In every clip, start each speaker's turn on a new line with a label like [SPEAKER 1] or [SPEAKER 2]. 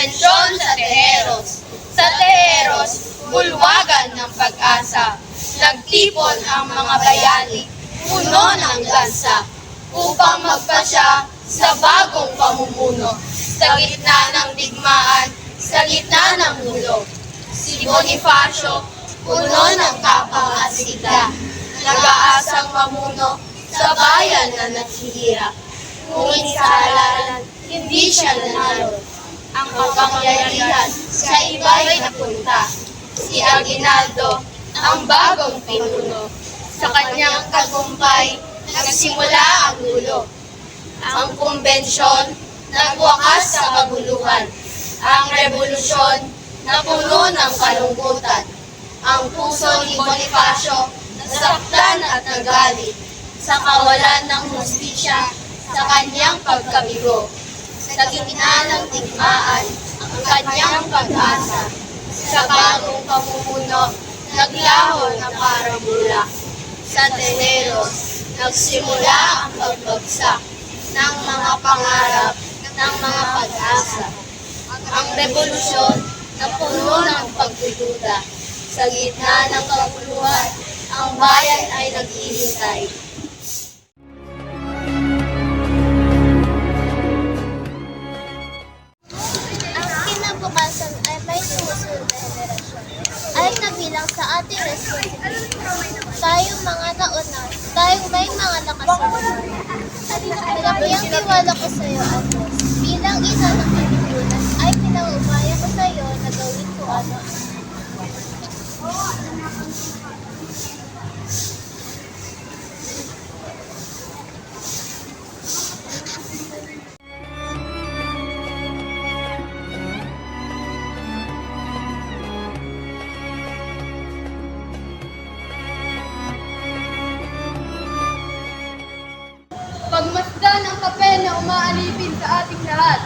[SPEAKER 1] Prevensyon sa Teheros. Sa Teheros, bulwagan ng pag-asa. Nagtipon ang mga bayani, puno ng lansa, upang magpasya sa bagong pamumuno. Sa gitna ng digmaan, sa gitna ng gulo. Si Bonifacio, puno ng kapangasigla, nag-aasang mamuno sa bayan na naghihirap. Kung insalalan, hindi siya nanalo. Ang kapangyarihan sa iba'y napunta. Si Aguinaldo, ang bagong pinuno. Sa kanyang tagumpay, nagsimula ang gulo. Ang kumbensyon, nagwakas sa kaguluhan. Ang revolusyon, napuno ng kalungkutan. Ang puso ni Bonifacio, nasaktan at nagalit sa kawalan ng hustisya sa kanyang pagkabigo. Sa gitna ng digmaan, ang kanyang pag-asa. Sa bagong pamumuno, naglaho na parang bulak. Sa Teneros, nagsimula ang pagbagsak ng mga pangarap ng mga pag-asa. Ang revolusyon na puno ng pagdududa. Sa gitna ng kaguluhan, ang bayan ay naghihintay.
[SPEAKER 2] Kabilang sa ating responsibility. Tayong mga nauna, tayong may mga lakas sa Malaki ang tiwala ko sa iyo, Andres. Bilang ina ng Pilipinas, ay pinangumaya ko sa iyo na gawin ko ano
[SPEAKER 3] Papel na umaalipin sa ating lahat.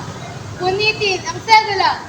[SPEAKER 3] Punitin ang sedula.